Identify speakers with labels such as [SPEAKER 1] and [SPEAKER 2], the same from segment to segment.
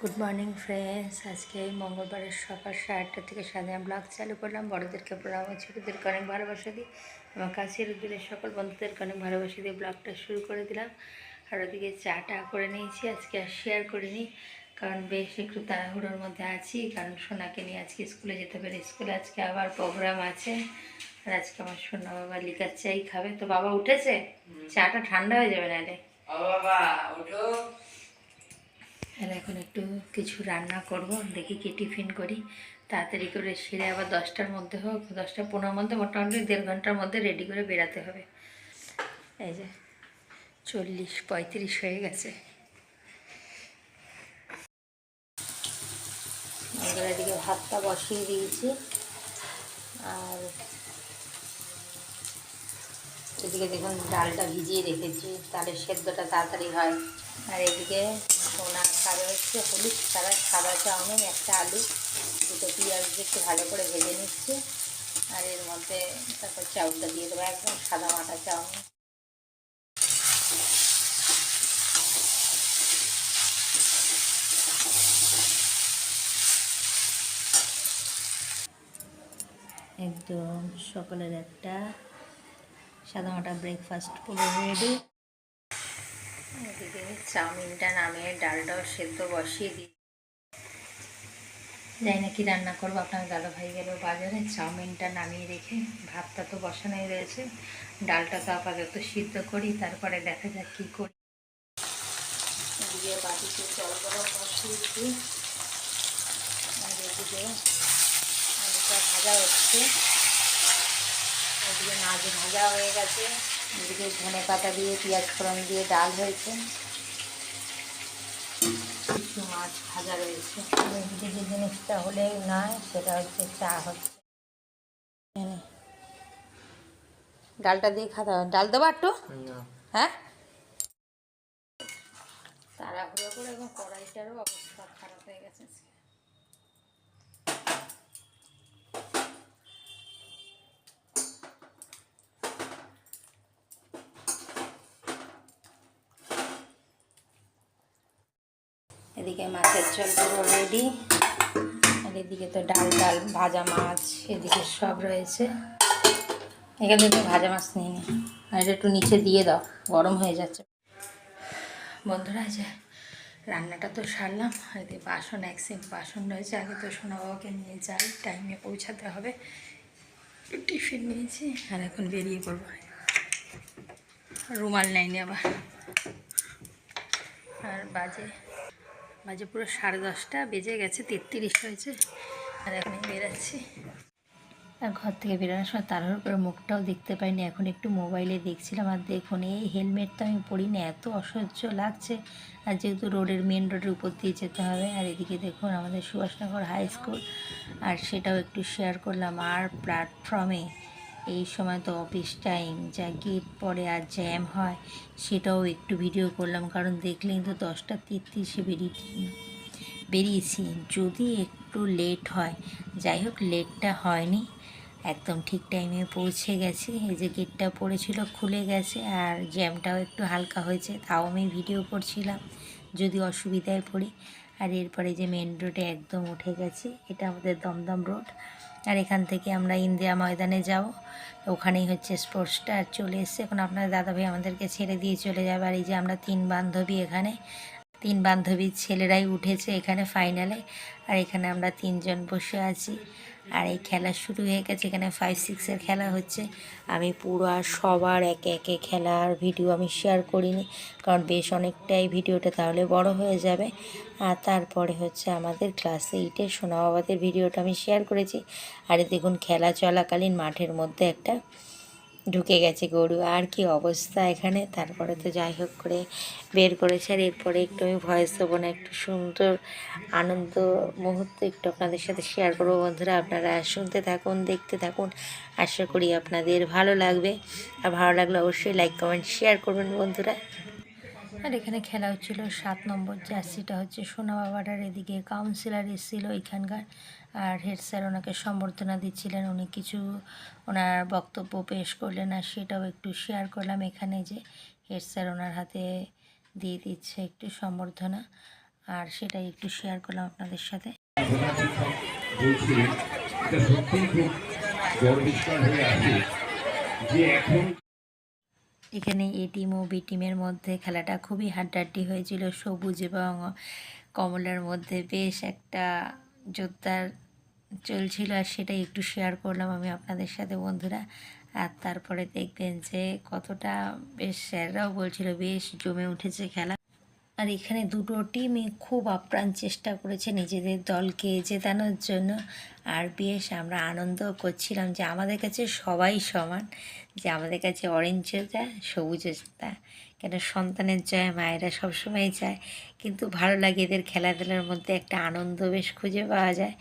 [SPEAKER 1] Good morning friends আজকে মঙ্গলবারের সকাল সাড়ে আটটা থেকে সাড়ে ব্লগ চালু করলাম। বড়োদেরকে প্রণাম ছোটোদেরকে অনেক ভালোবাসা দিই। আমার কাছের দূরের সকল বন্ধুদেরকে অনেক ভালোবাসা দিয়ে ব্লগটা শুরু করে দিলাম। আর ওদিকে চাটা করে নিয়েছি আজকে আর শেয়ার করিনি কারণ বেশ একটু তাড়াহুড়োর মধ্যে আছি কারণ সোনাকে নিয়ে আজকে স্কুলে যেতে পারে স্কুলে আজকে আবার প্রোগ্রাম আছে। আর আজকে আমার সোনা বাবা লিকার চাই খাবে। তো বাবা উঠেছে? চাটা ঠান্ডা হয়ে যাবে নাহলে।
[SPEAKER 2] ও বাবা ওঠো।
[SPEAKER 1] আর এখন একটু কিছু রান্না করব। দেখি কি টিফিন করি। তাড়াতাড়ি করে সেরে আবার দশটার মধ্যে হোক, দশটা পনেরোর মধ্যে মোটামুটি দেড় ঘণ্টার মধ্যে রেডি করে বেরাতে হবে। এই যে, চল্লিশ, পঁয়ত্রিশ হয়ে গেছে। এদিকে ভাতটা বসিয়ে দিয়েছি। আর এদিকে দেখুন ডালটা ভিজিয়ে রেখেছি, তাহলে সেদ্ধটা তাড়াতাড়ি হয়। আর এদিকে সোনা খাবে হচ্ছে, হলুদ সাদা সাদা চাউমিন, একটা আলু, দুটো পেঁয়াজ দিয়ে একটু ভালো করে ভেজে নিচ্ছি। আর এর মধ্যে তারপর চাউলটা দিয়ে দেবো একদম সাদা মাটা চাউমিন। একদম সকালের একটা সাদামাটা ব্রেকফাস্ট পুরো রেডি এদিকে চাউমিনটা নামিয়ে ডালটাও সেদ্ধ বসিয়ে দিই। যাই না কি রান্না করব, আপনার দাদা ভাই গেল বাজারে, চাউমিনটা নামিয়ে রেখে ভাতটা তো বসানোই রয়েছে। ডালটা তো আপাতত সিদ্ধ করি, তারপরে দেখা যাক কী করি। এদিকে বাটিতে জল গরম বসিয়েছি আর এদিকে ভাজা হচ্ছে। ওদিকে মাছ ভাজা হয়ে গেছে। এদিকে ধনে পাতা দিয়ে পেঁয়াজ ফোড়ন দিয়ে ডাল হয়েছে। কিছু মাছ ভাজা রয়েছে। এদিকে যে জিনিসটা হলে নয় সেটা হচ্ছে চা হচ্ছে। ডালটা দিয়ে খাওয়া দাওয়া ডাল দেবো একটু? হ্যাঁ? তাড়াহুড়ো করে এবং কড়াইটারও অবস্থা খারাপ হয়ে গেছে এদিকে মাছের ঝোল পুরো রেডি আর এদিকে তো ডাল ডাল, ভাজা মাছ, এদিকে সব রয়েছে। এখানে তো ভাজা মাছ নিয়ে নি। আর এটা একটু নিচে দিয়ে দাও, গরম হয়ে যাচ্ছে। বন্ধুরা যে রান্নাটা তো সারলাম। এদিকে বাসন, এক সিঙ্ক বাসন রয়েছে। আগে তো সোনা বাবাকে নিয়ে যাই টাইমে পৌঁছাতে হবে। টিফিন নিয়েছি, আর এখন বেরিয়ে পড়ব। রুমাল নেয়নি আবার। আর বাজে বাজে পুরো সাড়ে দশটা, বেজে গেছে, তেত্রিশ হয়েছে। আর এখন বেরাচ্ছি। আর ঘর থেকে বেরোনোর সময় তাড়াহুড়ো করে মুখটাও দেখতে পাইনি। এখন একটু মোবাইলে দেখছিলাম, আর দেখুন, এই হেলমেট তো আমি পরি না এত অসহ্য লাগছে। আর যেহেতু রোডের মেন রোডের উপর দিয়ে যেতে হবে, আর এদিকে দেখুন, আমাদের সুভাষনগর হাই স্কুল আর সেটাও একটু শেয়ার করলাম। আর প্ল্যাটফর্মে এই সময় তো অফিস টাইম যা গেট পরে আর জ্যাম হয়, সেটাও একটু ভিডিও করলাম, কারণ দেখলেই তো দশটা তেত্রিশে বেরিয়ে বেরিয়েছি, যদি একটু লেট হয়, যাই হোক লেটটা হয়নি, একদম ঠিক টাইমে পৌঁছে গেছি, এই যে গেটটা পড়েছিল খুলে গেছে, আর জ্যামটাও একটু হালকা হয়েছে, তাও আমি ভিডিও করছিলাম, যদি অসুবিধায় পড়ি। আর এরপরে যে মেন রোডে একদম উঠে গেছি, এটা আমাদের দমদম রোড আর এখান থেকে আমরা ইন্দিরা ময়দানে যাব। ওখানেই হচ্ছে স্পোর্টসটা চলে এসছে। এখন আপনার দাদাভাই আমাদেরকে ছেড়ে দিয়ে চলে যাবে। আর এই যে আমরা তিন বান্ধবী এখানে। তিন বান্ধবীর ছেলেরাই উঠেছে এখানে ফাইনালে আর এখানে আমরা তিনজন বসে আছি। আর এই খেলা শুরু হয়ে গেছে, এখানে ফাইভ সিক্সের খেলা হচ্ছে। আমি পুরো আর সবার একে একে খেলার ভিডিও আমি শেয়ার করিনি, কারণ বেশ অনেকটাই ভিডিওটা তাহলে বড় হয়ে যাবে। আর তারপরে হচ্ছে আমাদের ক্লাস এইটের সোনা বাবাদের ভিডিওটা আমি শেয়ার করেছি। আর দেখুন, খেলা চলাকালীন মাঠের মধ্যে একটা ঢুকে গেছে গরু, আর কি অবস্থা এখানে? তারপরে তো যাই হোক করে বের করেছে, আর এরপরে একটু আমি ভয়েস দেবো না, একটু সুন্দর আনন্দ মুহূর্ত একটু আপনাদের সাথে শেয়ার করব বন্ধুরা। আপনারা শুনতে থাকুন, দেখতে থাকুন, আশা করি আপনাদের ভালো লাগবে। আর ভালো লাগলে অবশ্যই লাইক কমেন্ট শেয়ার করবেন বন্ধুরা। আর এখানে খেলা হচ্ছিল সাত নম্বর জার্সিটা হচ্ছে সোনা বাবাটার এদিকে। কাউন্সিলর এসেছিল এখানকার আর হেড স্যার ওনাকে সম্বর্ধনা দিচ্ছিলেন। উনি কিছু ওনার বক্তব্য পেশ করলেন আর সেটাও একটু শেয়ার করলাম। এখানে যে হেড স্যার ওনার হাতে দিয়ে দিচ্ছে একটু সম্বর্ধনা আর সেটাই একটু শেয়ার করলাম আপনাদের সাথে।
[SPEAKER 3] যে এখন
[SPEAKER 1] এখানে এ টিম ও বি টিমের মধ্যে খেলাটা খুবই হাড্ডাড্ডি হয়েছিল। সবুজ এবং কমলার মধ্যে বেশ একটা জোরদার চলছিল আর সেটাই একটু শেয়ার করলাম আমি আপনাদের সাথে, বন্ধুরা। আর তারপরে দেখবেন যে কতটা বেশ স্যাররাও বলছিল বেশ জমে উঠেছে খেলা। আর এখানে দুটো টিমই খুব আপ্রাণ চেষ্টা করেছে নিজেদের দলকে জেতানোর জন্য। আর বেশ আমরা আনন্দ করছিলাম যে আমাদের কাছে সবাই সমান, যে আমাদের কাছে অরেঞ্জও যা সবুজও তা। কেন সন্তানের জয়, মায়েরা সবসময় চায়। কিন্তু ভালো লাগে এদের খেলাধুলার মধ্যে একটা আনন্দ বেশ খুঁজে পাওয়া যায়।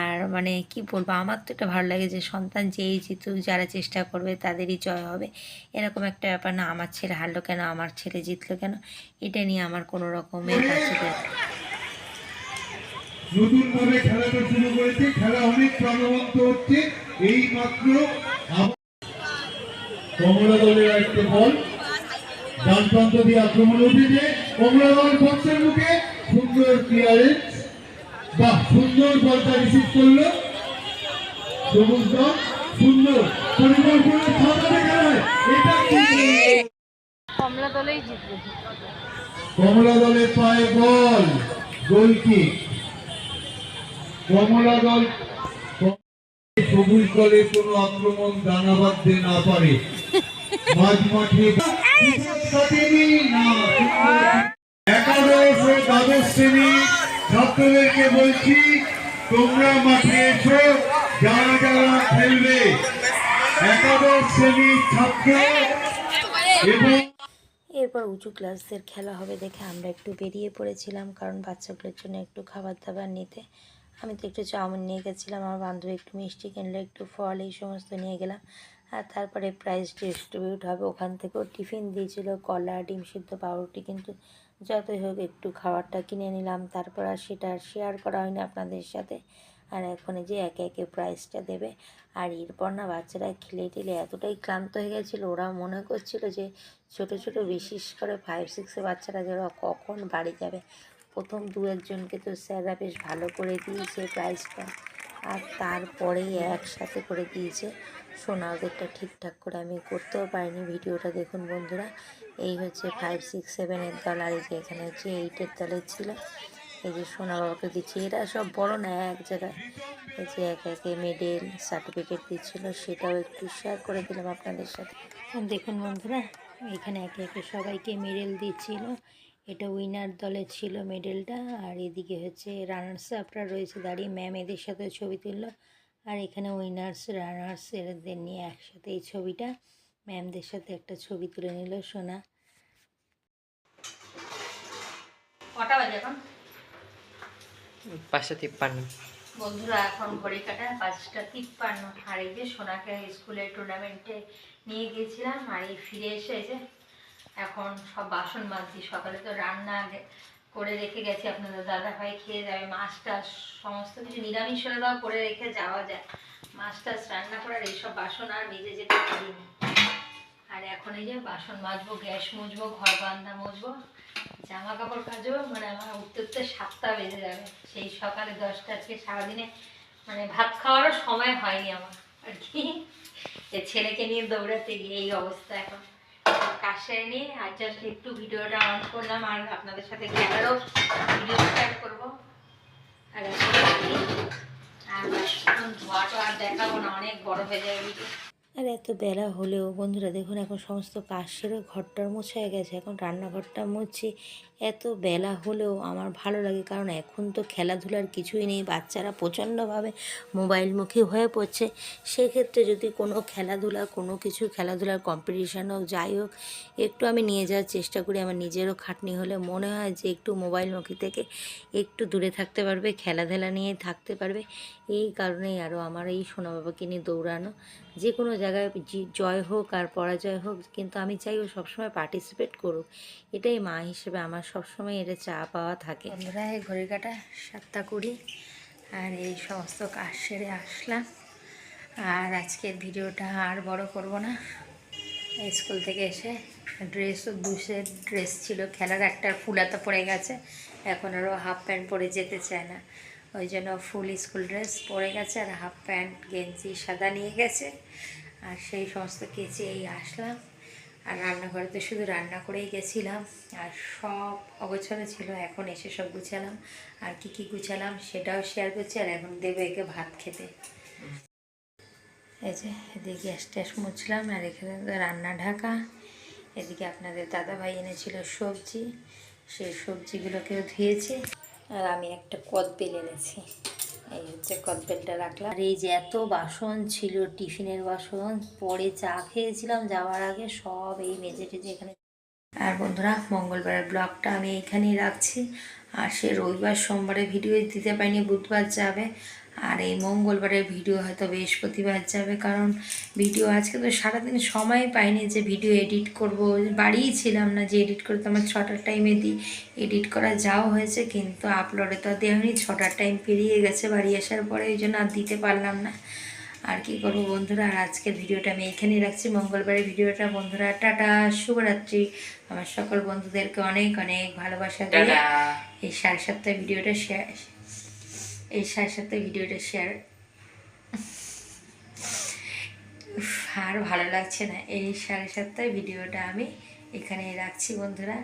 [SPEAKER 1] আর মানে কি বলব, আমার তো এটা ভালো লাগে যে সন্তান যেই জিতুক, যারা চেষ্টা করবে তাদেরই জয় হবে। এরকম একটা ব্যাপার না, আমার ছেলে হারলো কেন, আমার ছেলে জিতলো কেন, এটা নিয়ে আমার কোনো রকমের কাছে
[SPEAKER 4] নতুন ভাবে খেলাটা শুরু করেছে খেলা অনেক প্রাণবন্ত হচ্ছে এই মাত্র কমলা দলের একটা বল ডান প্রান্ত দিয়ে আক্রমণ উঠেছে। কমলা দল বক্সের মুখে সুন্দর ক্লিয়ারেন্স বাহ সুন্দর বলটা রিসিভ করল। সবুজ দল সুন্দর। পরিকল্পনা সামনে খেলায় এটা কি
[SPEAKER 1] কমলা দলেই জিতবে।
[SPEAKER 4] কমলা দলের পায়ে বল গোল কিক কমলা দল সবুজ কোনো আক্রমণ দানা বাঁধতে না পারে। মাঝ মাঠে একাদশ ও দ্বাদশ শ্রেণি ছাত্রদেরকে বলছি, তোমরা মাঠে এসো, যারা যারা খেলবে। একাদশ ছাত্র
[SPEAKER 1] এরপর উঁচু ক্লাসদের খেলা হবে দেখে আমরা একটু বেরিয়ে পড়েছিলাম, কারণ বাচ্চাগুলোর জন্য একটু খাবার দাবার নিতে। আমি তো একটু চাউমিন নিয়ে গেছিলাম, আমার বান্ধবী একটু মিষ্টি কিনলো, একটু ফল এই সমস্ত নিয়ে গেলাম। আর তারপরে প্রাইজ ডিস্ট্রিবিউট হবে, ওখান থেকেও টিফিন দিয়েছিল, কলা, ডিম সিদ্ধ, পাউরুটি, কিন্তু যতই হোক একটু খাবারটা কিনে নিলাম, তারপর আর সেটা শেয়ার করা হয়নি আপনাদের সাথে। আর এখন যে একে একে প্রাইজটা দেবে, আর এরপর না বাচ্চারা খেলে টেলে এতটাই ক্লান্ত হয়ে গেছিল, ওরা মনে করছিল যে ছোট ছোট বিশেষ করে ফাইভ সিক্সের বাচ্চারা যারা কখন বাড়ি যাবে প্রথম দু একজনকে তো স্যাররা বেশ ভালো করে দিয়েছে প্রাইজটা আর তারপরেই একসাথে করে দিয়েছে। শোনা ওদেরটা ঠিকঠাক করে আমি করতেও পারিনি ভিডিওটা, দেখুন বন্ধুরা। এই হচ্ছে ফাইভ সিক্স সেভেনের দল, আর এই যে এখানে হচ্ছে এইটের দলের ছিল। এই যে সোনা বাবাকে দিচ্ছে। এরা সব বড় না, এক জায়গায়। এই যে এক একে মেডেল সার্টিফিকেট দিচ্ছিল, সেটাও একটু শেয়ার করে দিলাম আপনাদের সাথে। দেখুন বন্ধুরা, এখানে একে একে সবাইকে মেডেল দিচ্ছিল। এটা উইনার দলে ছিল মেডেলটা আর এদিকে হচ্ছে রানার্স আপরা রয়েছে দাঁড়িয়ে ম্যাম এদের সাথে ছবি তুললো আর এখানে উইনার্স রানার্স এদের নিয়ে একসাথে এই ছবিটা ম্যামদের সাথে একটা ছবি তুলে নিল সোনা। কটা বাজে এখন?
[SPEAKER 2] পাঁচশো তিপ্পান্ন।
[SPEAKER 1] বন্ধুরা এখন ঘড়ি কাটা পাঁচটা তিপ্পান্ন। আর এই যে সোনাকে স্কুলের টুর্নামেন্টে নিয়ে গিয়েছিলাম আর এই ফিরে এসে এই যে এখন সব বাসন মাজছি। সকালে তো রান্না আগে করে রেখে গেছি। আপনাদের দাদা ভাই খেয়ে যাবে। মাছ টাছ সমস্ত কিছু নিরামিষ তাও করে রেখে যাওয়া যায়। মাছ টাছ রান্না করার এইসব বাসন আর মেজে যেতে পারিনি। আর এখন এই যে বাসন মাজবো, গ্যাস মুছবো ঘর বান্ধা মুছবো জামা কাপড় কাচবো মানে আমার উঠতে উঠতে সাতটা বেজে যাবে। সেই সকালে দশটা, আজকে সারাদিনে মানে ভাত খাওয়ারও সময় হয়নি আমার। আর কি? ছেলেকে নিয়ে দৌড়াতে গিয়ে এই অবস্থা এখন। কাশে নিয়ে আর জাস্ট একটু ভিডিওটা অন করলাম আর আপনাদের সাথে খেলারও ভিডিও শেয়ার করব। আর এখন ধোয়াটা আর দেখাবো না, অনেক বড় হয়ে যাবে ভিডিও আর এত বেলা হলেও বন্ধুরা দেখুন এখন সমস্ত কাজ সেরে ঘরটার মোছা হয়ে গেছে, এখন রান্নাঘরটা মুছছি এত বেলা হলেও আমার ভালো লাগে, কারণ এখন তো খেলাধুলার কিছুই নেই, বাচ্চারা প্রচণ্ডভাবে মোবাইলমুখী হয়ে পড়ছে। সেক্ষেত্রে যদি কোনো খেলাধুলা, কোনো কিছু খেলাধুলার কম্পিটিশান হোক, যাই হোক, একটু আমি নিয়ে যাওয়ার চেষ্টা করি। আমার নিজেরও খাটনি হলে মনে হয় যে একটু মোবাইলমুখী থেকে একটু দূরে থাকতে পারবে, খেলাধুলা নিয়ে থাকতে পারবে। এই কারণেই আরও আমার এই সোনা বাবাকে নিয়ে দৌড়ানো, যে কোনো জায়গায় জয় হোক আর পরাজয় হোক, কিন্তু আমি চাই ও সবসময় পার্টিসিপেট করুক। এটাই মা হিসেবে আমার সবসময় এটা চা পাওয়া থাকে। বন্ধুরা, এই ঘড়ি কাটা সাতটা কুড়ি, আর এই সমস্ত কাজ সেরে আসলাম। আর আজকের ভিডিওটা আর বড় করব না। স্কুল থেকে এসে ড্রেসও দু সেট ড্রেস ছিল, খেলার একটা ফুলাতা পড়ে গেছে, এখন আরও হাফ প্যান্ট পরে যেতে চায় না। ওই জন্য ফুল স্কুল ড্রেস পরে গেছে, আর হাফ প্যান্ট গেঞ্জি, সাদা নিয়ে গেছে। আর সেই সমস্ত কেচে এই আসলাম। আর রান্নাঘরে তো শুধু রান্না করেই গেছিলাম। আর সব অগোছালো ছিল, এখন এসে সব গুছালাম। আর কি কি গুছালাম সেটাও শেয়ার করছি, আর এখন দেবে একে ভাত খেতে। এই যে, এদিকে গ্যাস ট্যাস মুছলাম, আর এখানে রান্না ঢাকা। এদিকে আপনাদের দাদা ভাই এনেছিল সবজি, সেই সবজিগুলোকেও ধুয়েছে। আর আমি একটা কদ কদবেল এনেছি। এই হচ্ছে কদবেলটা রাখলাম। আর এই যে এত বাসন ছিল, টিফিনের বাসন, পরে চা খেয়েছিলাম, যাওয়ার আগে সব এই মেঝে টেজে এখানে। আর বন্ধুরা, মঙ্গলবারের ব্লগটা আমি এখানেই রাখছি। আর সে রবিবার, সোমবারে ভিডিও দিতে পারিনি, বুধবার যাবে। আর এই মঙ্গলবারের ভিডিও হয়তো বৃহস্পতিবার যাবে কারণ ভিডিও আজকে তো সারাদিন সময় পাইনি যে ভিডিও এডিট করব। বাড়িই ছিলাম না যে এডিট করতে আমার ছটার টাইমে দিই। এডিট করা যাও হয়েছে কিন্তু আপলোডে তো দেওয়া হয়নি ছটার টাইম পেরিয়ে গেছে বাড়ি আসার পরে ওই জন্য আর দিতে পারলাম না। আর কি করব বন্ধুরা আর আজকের ভিডিওটা আমি এখানেই রাখছি। মঙ্গলবারের ভিডিওটা বন্ধুরা টাটা শুভরাত্রি। আমার সকল বন্ধুদেরকে অনেক অনেক ভালোবাসা দিয়ে এই সাড়ে সাতটায় ভিডিওটা শেয়ার এই সাথে সাথে ভিডিওটা শেয়ার আর ভালো লাগছে না। এই সাথে সাথে ভিডিওটা আমি এখানেই রাখছি বন্ধুরা।